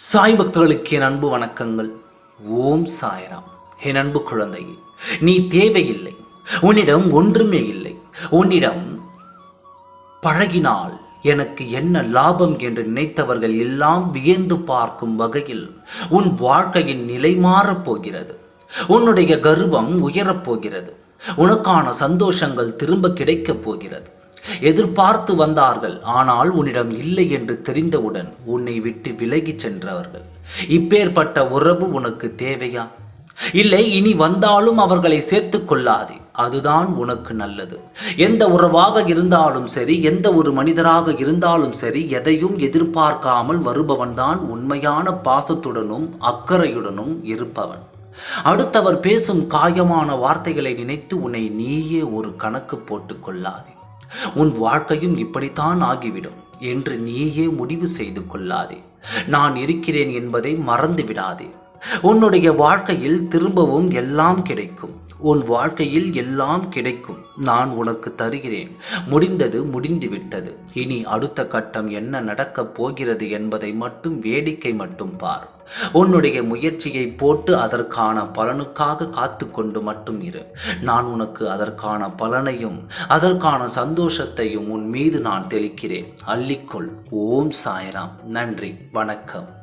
சாய் பக்தர்களுக்கு என் அன்பு வணக்கங்கள். ஓம் சாய்ராம். என் அன்பு குழந்தையே நீ தேவையில்லை. உன்னிடம் ஒன்றுமே இல்லை. உன்னிடம் பழகினால் எனக்கு என்ன லாபம் என்று நினைத்தவர்கள் எல்லாம் வியந்து பார்க்கும் வகையில் உன் வாழ்க்கையின் நிலை மாறப் போகிறது. உன்னுடைய கர்வம் உயரப் போகிறது. உனக்கான சந்தோஷங்கள் திரும்ப கிடைக்கப் போகிறது. எதிர்பார்த்து வந்தார்கள். ஆனால் உன்னிடம் இல்லை என்று தெரிந்தவுடன் உன்னை விட்டு விலகிச் சென்றவர்கள். இப்பேற்பட்ட உறவு உனக்கு தேவையா? இல்லை இனி வந்தாலும் அவர்களை சேர்த்து கொள்ளாதே. அதுதான் உனக்கு நல்லது. எந்த உறவாக இருந்தாலும் சரி எந்த ஒரு மனிதராக இருந்தாலும் சரி எதையும் எதிர்பார்க்காமல் வருபவன்தான் உண்மையான பாசத்துடனும் அக்கறையுடனும் இருப்பவன். அடுத்தவர் பேசும் காயமான வார்த்தைகளை நினைத்து உன்னை நீயே ஒரு கணக்கு போட்டுக் கொள்ளாதே. உன் வாழ்க்கையும் இப்படித்தான் ஆகிவிடும் என்று நீயே முடிவு செய்து கொள்ளாதே. நான் இருக்கிறேன் என்பதை மறந்து விடாதே உன்னுடைய வாழ்க்கையில் திரும்பவும் எல்லாம் கிடைக்கும். உன் வாழ்க்கையில் எல்லாம் கிடைக்கும். நான் உனக்கு தருகிறேன். முடிந்தது முடிந்துவிட்டது. இனி அடுத்த கட்டம் என்ன நடக்கப் போகிறது என்பதை மட்டும் வேடிக்கை மட்டும் பார். உன்னுடைய முயற்சியை போட்டு அதற்கான பலனுக்காக காத்து கொண்டு மட்டும் இரு. நான் உனக்கு அதற்கான பலனையும் அதற்கான சந்தோஷத்தையும் உன் மீது நான் தெளிக்கிறேன். அள்ளிக்கொள். ஓம் சாய்ராம். நன்றி. வணக்கம்.